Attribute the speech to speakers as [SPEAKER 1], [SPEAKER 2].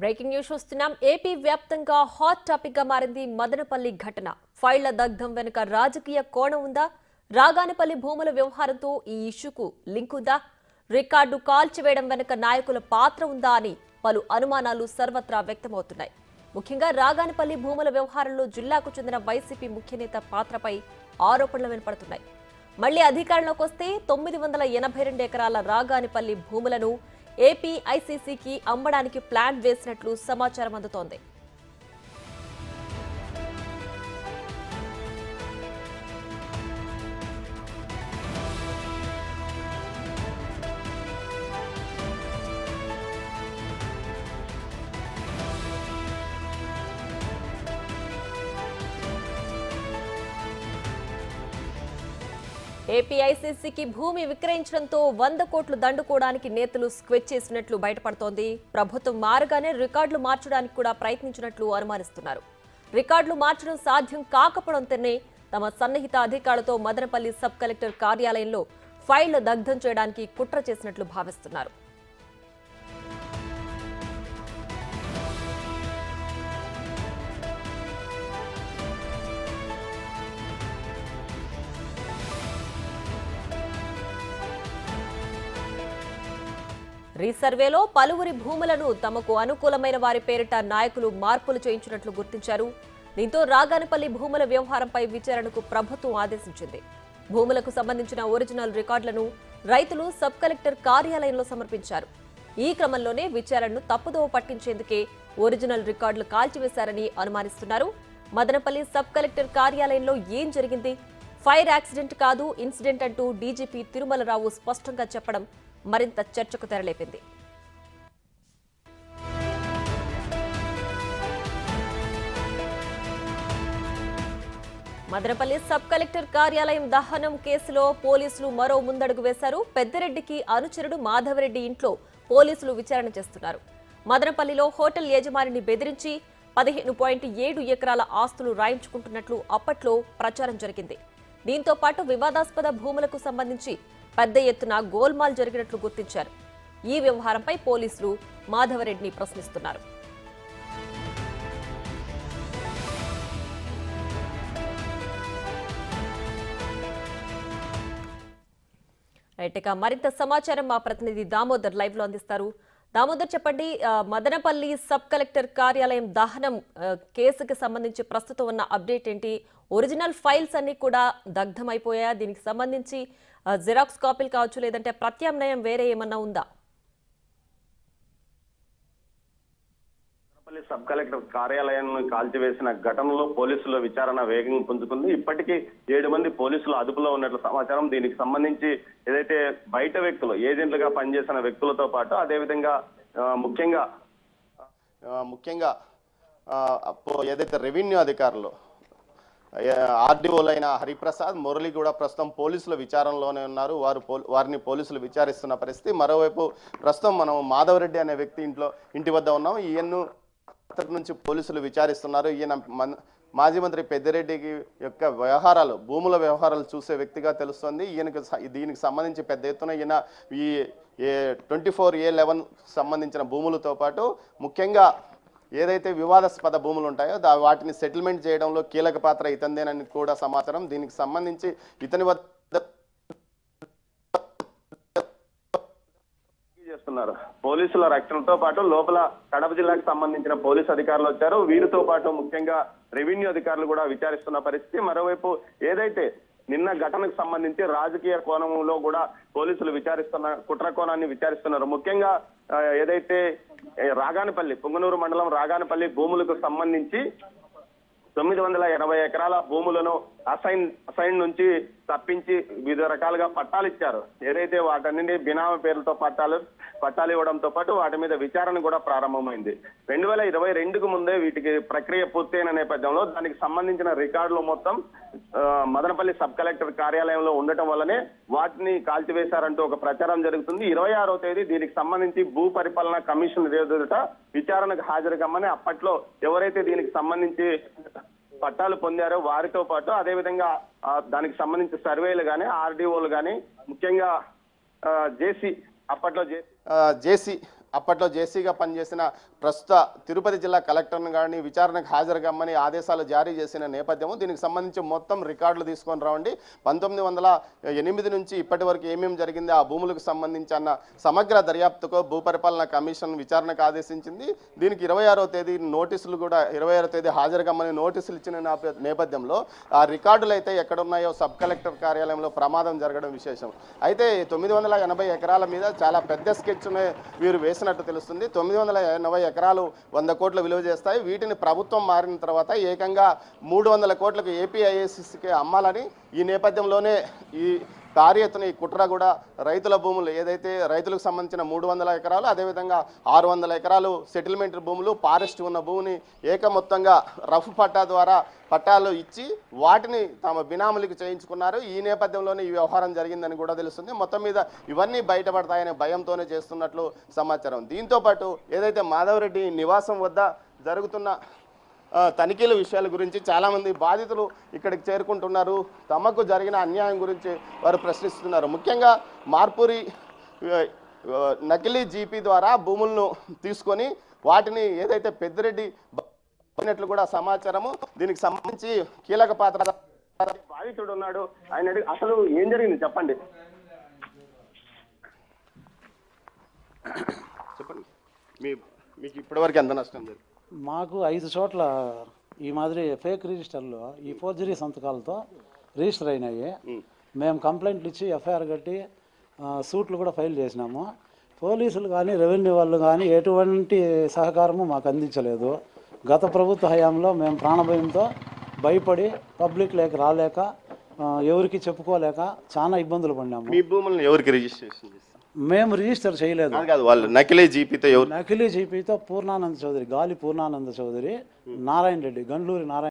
[SPEAKER 1] Breaking news చూస్తున్నాం. AP వ్యాప్తంగా hot టాపిక్గా మారింది మదనపల్లి ఘటన. ఫైళ్ళ దగ్ధం వెనుక రాజకీయ కోణం ఉందా? రాగానపల్లి భూముల వ్యవహారంతో ఈ ఇష్యూకు లింక్ ఉందా? రికార్డు కాల్చివేయడం వెనుక నాయకుల పాత్ర ఉందా అని పలు అనుమానాలు సర్వత్రా వ్యక్తమవుతున్నాయి. ముఖ్యంగా రాగానపల్లి భూముల వ్యవహారంలో జిల్లాకు చెందిన వైసీపీ ముఖ్యనేత పాత్రపై ఆరోపణలు వినపడుతున్నాయి. మళ్ళీ అధికారంలోకి వస్తే తొమ్మిది వందల ఎనభై రెండు ఎకరాల రాగానిపల్లి భూములను ఏపీ ఐసీసీకి అమ్మడానికి ప్లాన్ వేసినట్లు సమాచారం అందుతోంది. ఏపీఐసీసీకి భూమి విక్రయించడంతో వంద కోట్లు దండుకోవడానికి నేతలు స్క్వెచ్ చేసినట్లు బయటపడుతోంది. ప్రభుత్వం మారగానే రికార్డులు మార్చడానికి కూడా ప్రయత్నించినట్లు అనుమానిస్తున్నారు. రికార్డులు మార్చడం సాధ్యం కాకపోవడంతోనే తమ సన్నిహిత అధికారులతో మదనపల్లి సబ్ కలెక్టర్ కార్యాలయంలో ఫైళ్ళు దగ్ధం చేయడానికి కుట్ర చేసినట్లు భావిస్తున్నారు. రీసర్వేలో పలువురి భూములను తమకు అనుకూలమైన వారి పేరిట నాయకులు మార్పులు చేయించినట్లు గుర్తించారు. దీంతో రాగానపల్లి భూముల వ్యవహారంపై విచారణకు ప్రభుత్వం ఆదేశించింది. భూములకు సంబంధించిన ఒరిజినల్ రికార్డులను రైతులు సబ్ కలెక్టర్ కార్యాలయంలో సమర్పించారు. ఈ క్రమంలోనే విచారణను తప్పుదోవ పట్టించేందుకే ఒరిజినల్ రికార్డులు కాల్చివేశారని అనుమానిస్తున్నారు. మదనపల్లి సబ్ కలెక్టర్ కార్యాలయంలో ఏం జరిగింది? ఫైర్ యాక్సిడెంట్ కాదు ఇన్సిడెంట్ అంటూ డీజీపీ తిరుమలరావు స్పష్టంగా చెప్పడం మరింత చర్చకు తెరలేపింది. మదనపల్లి సబ్ కలెక్టర్ కార్యాలయం దహనం కేసులో పోలీసులు మరో ముందడుగు వేశారు. పెద్దిరెడ్డికి అనుచరుడు మాధవరెడ్డి ఇంట్లో పోలీసులు విచారణ చేస్తున్నారు. మదనపల్లిలో హోటల్ యజమానిని బెదిరించి పదిహేను పాయింట్ ఏడు ఎకరాల ఆస్తులు రాయించుకుంటున్నట్లు అప్పట్లో ప్రచారం జరిగింది. దీంతో పాటు వివాదాస్పద భూములకు సంబంధించి పెద్ద ఎత్తున గోల్మాల్ జరిగినట్లు గుర్తించారు. ఈ వ్యవహారంపై పోలీసులు మాధవరెడ్డిని ప్రశ్నిస్తున్నారు. రైట్ మరింత సమాచారం మా ప్రతినిధి దామోదర్ లైవ్లో అందిస్తారు. దామోదర్ చెప్పండి మదనపల్లి సబ్ కలెక్టర్ కార్యాలయం దహనం కేసుకి సంబంధించి ప్రస్తుతం ఉన్న అప్డేట్ ఏంటి? ఒరిజినల్ ఫైల్స్ అన్ని కూడా దగ్ధమైపోయాయా? దీనికి సంబంధించి జిరాక్స్ కాపీలు కావచ్చు లేదంటే ప్రత్యామ్నాయం వేరే ఏమన్నా ఉందా?
[SPEAKER 2] మదనపల్లి సబ్ కలెక్టర్ కార్యాలయాన్ని కాల్చివేసిన ఘటనలో పోలీసుల విచారణ వేగం పుంజుకుంది. ఇప్పటికీ ఏడు మంది పోలీసులు అదుపులో ఉన్నట్లు సమాచారం. దీనికి సంబంధించి ఏదైతే బయట వ్యక్తులు ఏజెంట్లుగా పనిచేసిన వ్యక్తులతో పాటు అదేవిధంగా ముఖ్యంగా
[SPEAKER 3] ముఖ్యంగా ఏదైతే రెవెన్యూ అధికారులు ఆర్డీఓలైన హరిప్రసాద్ మురళి కూడా ప్రస్తుతం పోలీసుల విచారణలోనే ఉన్నారు. వారు వారిని పోలీసులు విచారిస్తున్న పరిస్థితి. మరోవైపు ప్రస్తుతం మనం మాధవరెడ్డి అనే వ్యక్తి ఇంట్లో ఇంటి వద్ద ఉన్నాం. ఈయన్ను నుంచి పోలీసులు విచారిస్తున్నారు. ఈయన మాజీ మంత్రి పెద్దిరెడ్డికి యొక్క వ్యవహారాలు భూముల వ్యవహారాలు చూసే వ్యక్తిగా తెలుస్తుంది. ఈయనకు దీనికి సంబంధించి పెద్ద ఎత్తున ఈయన ఈ A twenty four A eleven సంబంధించిన భూములతో పాటు ముఖ్యంగా ఏదైతే వివాదాస్పద భూములు ఉంటాయో దా వాటిని సెటిల్మెంట్ చేయడంలో కీలక పాత్ర ఇతందేనని కూడా సమాచారం. దీనికి సంబంధించి ఇతని వద్ద
[SPEAKER 2] చేస్తున్నారు. పోలీసుల రక్షణతో పాటు లోపల కడప జిల్లాకు సంబంధించిన పోలీసు అధికారులు వచ్చారు. వీరితో పాటు ముఖ్యంగా రెవెన్యూ అధికారులు కూడా విచారిస్తున్న పరిస్థితి. మరోవైపు ఏదైతే నిన్న ఘటనకు సంబంధించి రాజకీయ కోణంలో కూడా పోలీసులు విచారిస్తున్న కుట్ర కోణాన్ని విచారిస్తున్నారు. ముఖ్యంగా ఏదైతే రాగానపల్లి పుంగనూరు మండలం రాగానపల్లి భూములకు సంబంధించి తొమ్మిది వందల ఇరవై ఎకరాల భూములను అసైన్ అసైన్ నుంచి తప్పించి వివిధ రకాలుగా పట్టాలు ఇచ్చారు. ఏదైతే వాటన్నింటి బినామీ పేర్లతో పట్టాలు పట్టాలు ఇవ్వడంతో పాటు వాటి మీద విచారణ కూడా ప్రారంభమైంది. రెండు వేల ఇరవై రెండుకు ముందే వీటికి ప్రక్రియ పూర్తయిన నేపథ్యంలో దానికి సంబంధించిన రికార్డులు మొత్తం ఆ, మదనపల్లి సబ్ కలెక్టర్ కార్యాలయంలో ఉండటం వల్లనే వాటిని కాల్చివేశారంటూ ఒక ప్రచారం జరుగుతుంది. ఇరవై ఆరో తేదీ దీనికి సంబంధించి భూ పరిపాలన కమిషన్ ఎదుట విచారణకు హాజరు కమ్మని అప్పట్లో ఎవరైతే దీనికి సంబంధించి పట్టాలు పొందారో వారితో పాటు అదేవిధంగా దానికి సంబంధించిన సర్వేలు కానీ ఆర్డీఓలు కానీ ముఖ్యంగా జేసీ అప్పట్లో జేసీ.
[SPEAKER 3] జేసీ అప్పట్లో జేసీగా పనిచేసిన ప్రస్తుత తిరుపతి జిల్లా కలెక్టర్ను కానీ విచారణకు హాజరు కమ్మని ఆదేశాలు జారీ చేసిన నేపథ్యము దీనికి సంబంధించి మొత్తం రికార్డులు తీసుకొని రావండి. పంతొమ్మిది వందల ఎనిమిది నుంచి ఇప్పటి వరకు ఏమేమి జరిగింది ఆ భూములకు సంబంధించి అన్న సమగ్ర దర్యాప్తుకు భూపరిపాలన కమిషన్ విచారణకు ఆదేశించింది. దీనికి ఇరవై ఆరో తేదీ నోటీసులు కూడా ఇరవై ఆరో తేదీ హాజరు కమ్మని నోటీసులు ఇచ్చిన నేపథ్యంలో ఆ రికార్డులు అయితే ఎక్కడున్నాయో సబ్ కలెక్టర్ కార్యాలయంలో ప్రమాదం జరగడం విశేషం. అయితే తొమ్మిది వందల ఎనభై ఎకరాల మీద చాలా పెద్ద స్కెచ్ను వీరు వేసిన వేసినట్టు తెలుస్తుంది. తొమ్మిది వందల ఎనభై ఎకరాలు వంద కోట్లు విలువ చేస్తాయి. వీటిని ప్రభుత్వం మారిన తర్వాత ఏకంగా మూడు వందల కోట్లకు ఏపీఐఏసిసికి అమ్మాలని ఈ నేపథ్యంలోనే ఈ భారీ ఎత్తున ఈ కుట్ర కూడా రైతుల భూములు ఏదైతే రైతులకు సంబంధించిన మూడు వందల ఎకరాలు అదేవిధంగా ఆరు వందల ఎకరాలు సెటిల్మెంట్ భూములు ఫారెస్ట్ ఉన్న భూమిని ఏకమొత్తంగా రఫ్ పట్టా ద్వారా పట్టాలు ఇచ్చి వాటిని తమ బినాములకు చేయించుకున్నారు. ఈ నేపథ్యంలోనే ఈ వ్యవహారం జరిగిందని కూడా తెలుస్తుంది. మొత్తం మీద ఇవన్నీ బయటపడతాయనే భయంతోనే చేస్తున్నట్లు సమాచారం. దీంతో పాటు ఏదైతే మాధవరెడ్డి నివాసం వద్ద జరుగుతున్న తనిఖీల విషయాల గురించి చాలామంది బాధితులు ఇక్కడికి చేరుకుంటున్నారు. తమకు జరిగిన అన్యాయం గురించి వారు ప్రశ్నిస్తున్నారు. ముఖ్యంగా మార్పూరి నకిలీ జీపీ ద్వారా భూములను తీసుకొని వాటిని ఏదైతే పెద్దిరెడ్డి అయినట్లు కూడా సమాచారము దీనికి సంబంధించి కీలక పాత్ర
[SPEAKER 2] బాధితుడు ఉన్నాడు. ఆయన అసలు ఏం జరిగింది? చెప్పండి.
[SPEAKER 3] చెప్పండి. మీ మీకు ఇప్పటివరకు ఎంత నష్టం జరిగింది?
[SPEAKER 4] మాకు ఐదు చోట్ల ఈ మాదిరి ఫేక్ రిజిస్టర్లు ఈ ఫోర్జరీ సంతకాలతో రిజిస్టర్ అయినాయి. మేము కంప్లైంట్లు ఇచ్చి ఎఫ్ఐఆర్ కట్టి సూట్లు కూడా ఫైల్ చేసినాము. పోలీసులు కానీ రెవెన్యూ వాళ్ళు కానీ ఎటువంటి సహకారము మాకు అందించలేదు. గత ప్రభుత్వ హయాంలో మేము ప్రాణభయంతో భయపడి పబ్లిక్ లేక రాలేక ఎవరికి చెప్పుకోలేక చాలా ఇబ్బందులు పడినాము.
[SPEAKER 3] మీ భూములను ఎవరికి రిజిస్ట్రేషన్
[SPEAKER 4] మేము రిజిస్టర్ చేయలేదు.
[SPEAKER 3] కాదు కాదు వాళ్ళు నకిలీ జీపీతో ఎవరు
[SPEAKER 4] నకిలీ జీపీతో పూర్ణానంద చౌదరి గాలి పూర్ణానంద చౌదరి నారాయణ రెడ్డి గండ్లూరి నారాయణ